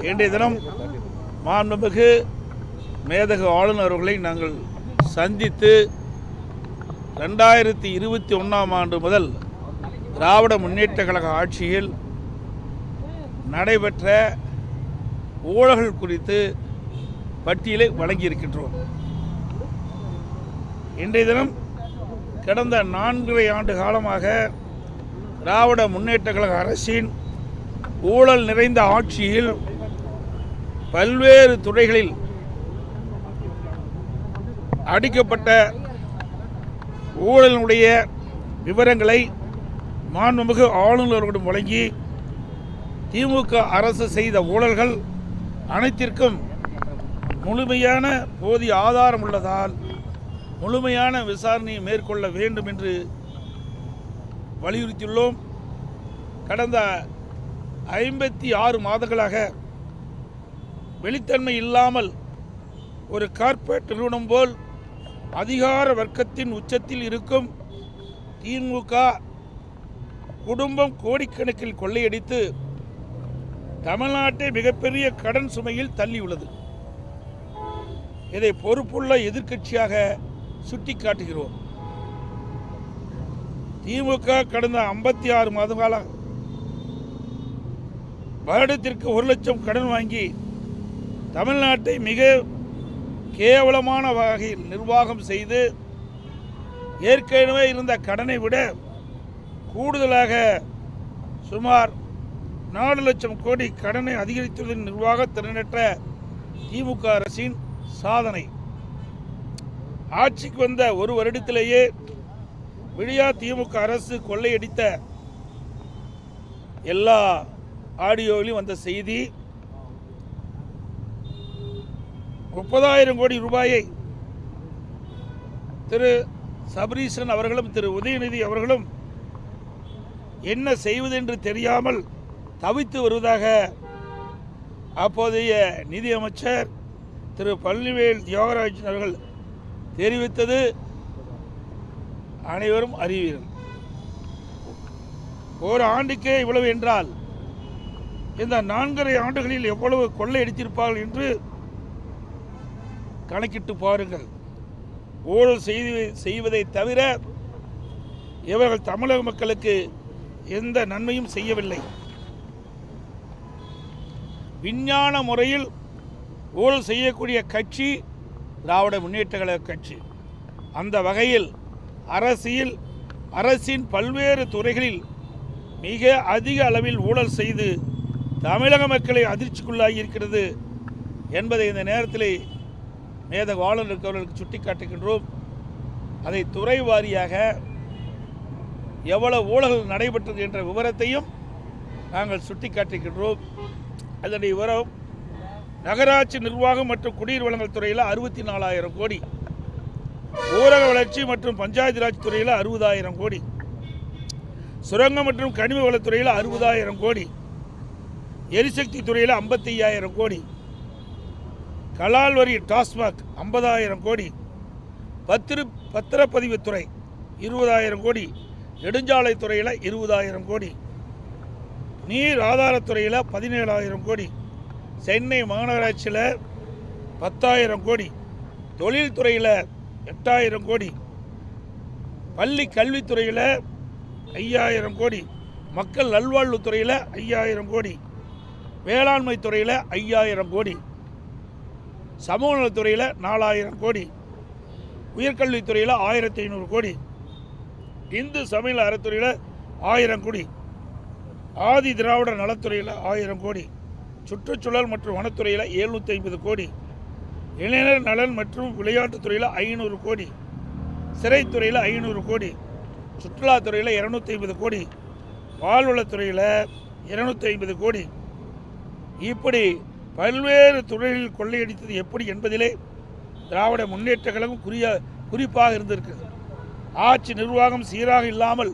இன்றைய தினம் மாண்புமிகு மேதகு ஆளுநர் அவர்களை நாங்கள் சந்தித்து ரெண்டாயிரத்தி இருபத்தி ஒன்றாம் ஆண்டு முதல் திராவிட முன்னேற்ற கழக ஆட்சியில் நடைபெற்ற ஊழல்கள் குறித்து பட்டியலை வழங்கியிருக்கின்றோம். இன்றைய தினம் கடந்த நான்கரை ஆண்டு காலமாக திராவிட முன்னேற்ற கழக அரசின் ஊழல் நிறைந்த ஆட்சியில் பல்வேறு துறைகளில் அடிக்கப்பட்ட ஊழலினுடைய விவரங்களை மாண்புமிகு ஆளுநர்களிடம் வழங்கி திமுக அரசு செய்த ஊழல்கள் அனைத்திற்கும் முழுமையான போதிய ஆதாரம் உள்ளதால் முழுமையான விசாரணையை மேற்கொள்ள வேண்டும் என்று வலியுறுத்தியுள்ளோம். கடந்த ஐம்பத்தி ஆறு மாதங்களாக வெளித்தன்மை இல்லாமல் ஒரு கார்ப்பரேட் நிறுவனம் போல் அதிகார வர்க்கத்தின் உச்சத்தில் இருக்கும் திமுக குடும்பம் கோடிக்கணக்கில் கொள்ளையடித்து தமிழ்நாட்டை மிகப்பெரிய கடன் சுமையில் தள்ளியுள்ளது. இதை பொறுப்புள்ள எதிர்க்கட்சியாக சுட்டிக்காட்டுகிறோம். திமுக கடந்த ஐம்பத்தி ஆறு மாத கால வருடத்திற்கு ஒரு லட்சம் கடன் வாங்கி தமிழ்நாட்டை மிக கேவலமான வகையில் நிர்வாகம் செய்து ஏற்கனவே இருந்த கடனை விட கூடுதலாக சுமார் நாலு லட்சம் கோடி கடனை அதிகரித்துள்ள நிர்வாக திறனற்ற திமுக அரசின் சாதனை. ஆட்சிக்கு வந்த ஒரு வருடத்திலேயே விடியா திமுக அரசு கொள்ளையடித்த எல்லா ஆடியோவிலும் வந்த செய்தி. முப்பதாயிரம் கோடி ரூபாயை திரு சபரீசன் அவர்களும் திரு உதயநிதி அவர்களும் என்ன செய்வதென்று தெரியாமல் தவித்து வருவதாக அப்போதைய நிதியமைச்சர் திரு பழனிவேல் தியோகராஜன் அவர்கள் தெரிவித்தது அனைவரும் அறிவீர்கள். ஒரு ஆண்டுக்கே இவ்வளவு என்றால் இந்த நான்கரை ஆண்டுகளில் எவ்வளவு கொள்ளையடித்திருப்பார்கள் என்று கணக்கிட்டு பாருங்கள். ஊழல் செய்து செய்வதை தவிர இவர்கள் தமிழக மக்களுக்கு எந்த நன்மையும் செய்யவில்லை. விஞ்ஞான முறையில் ஊழல் செய்யக்கூடிய கட்சி திராவிட முன்னேற்ற கழக கட்சி. அந்த வகையில் அரசியல் அரசின் பல்வேறு துறைகளில் மிக அதிக அளவில் ஊழல் செய்து தமிழக மக்களை அதிர்ச்சிக்குள்ளாகி இருக்கிறது என்பதை இந்த நேரத்தில் மேதக ஆளுநருக்கு சுட்டி சுட்டிக்காட்டுகின்றோம் அதை துறை வாரியாக எவ்வளவு ஊழல்கள் நடைபெற்றது என்ற விவரத்தையும் நாங்கள் சுட்டிக்காட்டுகின்றோம் அதனுடைய விவரம் நகராட்சி நிர்வாகம் மற்றும் குடிநீர் வழங்கல் துறையில் அறுபத்தி நாலாயிரம் கோடி. ஊரக வளர்ச்சி மற்றும் பஞ்சாயத்து ராஜ் துறையில் அறுபதாயிரம் கோடி. சுரங்கம் மற்றும் கனிம வளத்துறையில் அறுபதாயிரம் கோடி. எரிசக்தி துறையில் ஐம்பத்தி ஐயாயிரம் கோடி. கலால் வரி டாஸ்மாக் ஐம்பதாயிரம் கோடி. பத்திர பத்திரப்பதிவுத்துறை இருபதாயிரம் கோடி. நெடுஞ்சாலை துறையில் இருபதாயிரம் கோடி. நீர் ஆதாரத்துறையில் பதினேழாயிரம் கோடி. சென்னை மாநகராட்சியில் பத்தாயிரம் கோடி. தொழில்துறையில் எட்டாயிரம் கோடி. பள்ளி கல்வித்துறையில் ஐயாயிரம் கோடி. மக்கள் நல்வாழ்வுத்துறையில் ஐயாயிரம் கோடி. வேளாண்மை துறையில் ஐயாயிரம் கோடி. சமூக நலத்துறையில் நாலாயிரம் கோடி. உயர்கல்வித்துறையில் ஆயிரத்தி ஐநூறு கோடி. இந்து சமையல் அறத்துறையில் ஆயிரம் கோடி. ஆதி திராவிட நலத்துறையில் ஆயிரம் கோடி. சுற்றுச்சூழல் மற்றும் வனத்துறையில் எழுநூற்றி ஐம்பது கோடி. இளைஞர் நலன் மற்றும் விளையாட்டுத்துறையில் ஐநூறு கோடி. சிறைத்துறையில் ஐநூறு கோடி. சுற்றுலாத்துறையில் இரநூத்தி ஐம்பது கோடி. பால்வளத்துறையில் இரநூத்தி ஐம்பது கோடி. இப்படி பல்வேறு துறைகளில் கொள்ளையடித்தது எப்படி என்பதிலே திராவிட முன்னேற்ற கழகம் குறிய குறிப்பாக இருந்திருக்கிறது ஆட்சி நிர்வாகம் சீராக இல்லாமல்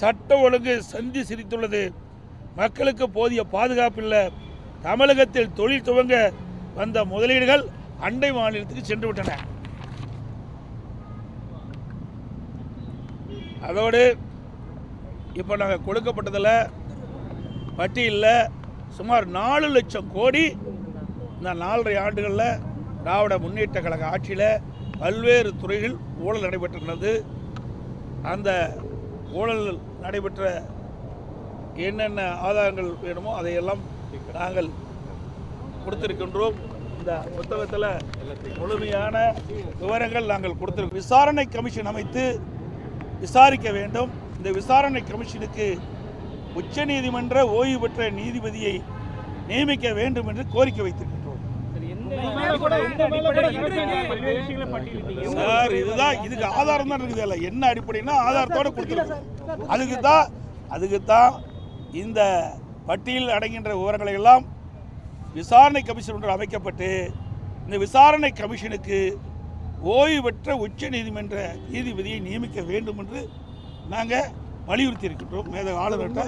சட்ட ஒழுங்கு சந்தி சிரித்துள்ளது. மக்களுக்கு போதிய பாதுகாப்பு இல்லை. தமிழகத்தில் தொழில் துவங்க வந்த முதலீடுகள் அண்டை மாநிலத்துக்கு சென்று விட்டன அதோடு இப்போ நாங்கள் கொடுக்கப்பட்டதில் பட்டியலில் சுமார் நாலு லட்சம் கோடி இந்த நாலரை ஆண்டுகளில் திராவிட முன்னேற்ற கழக ஆட்சியில் பல்வேறு துறைகள் ஊழல் நடைபெற்றிருக்கிறது அந்த ஊழல் நடைபெற்ற என்னென்ன ஆதாரங்கள் வேணுமோ அதையெல்லாம் நாங்கள் கொடுத்திருக்கின்றோம். இந்த புத்தகத்தில் முழுமையான விவரங்கள் நாங்கள் கொடுத்திருக்கோம். விசாரணை கமிஷன் அமைத்து விசாரிக்க வேண்டும். இந்த விசாரணை கமிஷனுக்கு உச்ச நீதிமன்ற ஓய்வு பெற்ற நீதிபதியை நியமிக்க வேண்டும் என்று கோரிக்கை வைத்திருக்கின்றோம். சார் இதுதான் இதுக்கு ஆதாரம் தான் இருக்குது. இல்லை என்ன அடிப்படைன்னா ஆதாரத்தோடு கொடுத்துருக்கோம். அதுக்கு தான் அதுக்கு தான் இந்த பட்டியலில் அடங்கின்ற விவரங்களை எல்லாம் விசாரணை கமிஷன் ஒன்று அமைக்கப்பட்டு இந்த விசாரணை கமிஷனுக்கு ஓய்வு பெற்ற உச்ச நீதிமன்ற நீதிபதியை நியமிக்க வேண்டும் என்று நாங்கள் வலியுறுத்தி இருக்கின்றோம். மேத ஆளுநர்கிட்ட.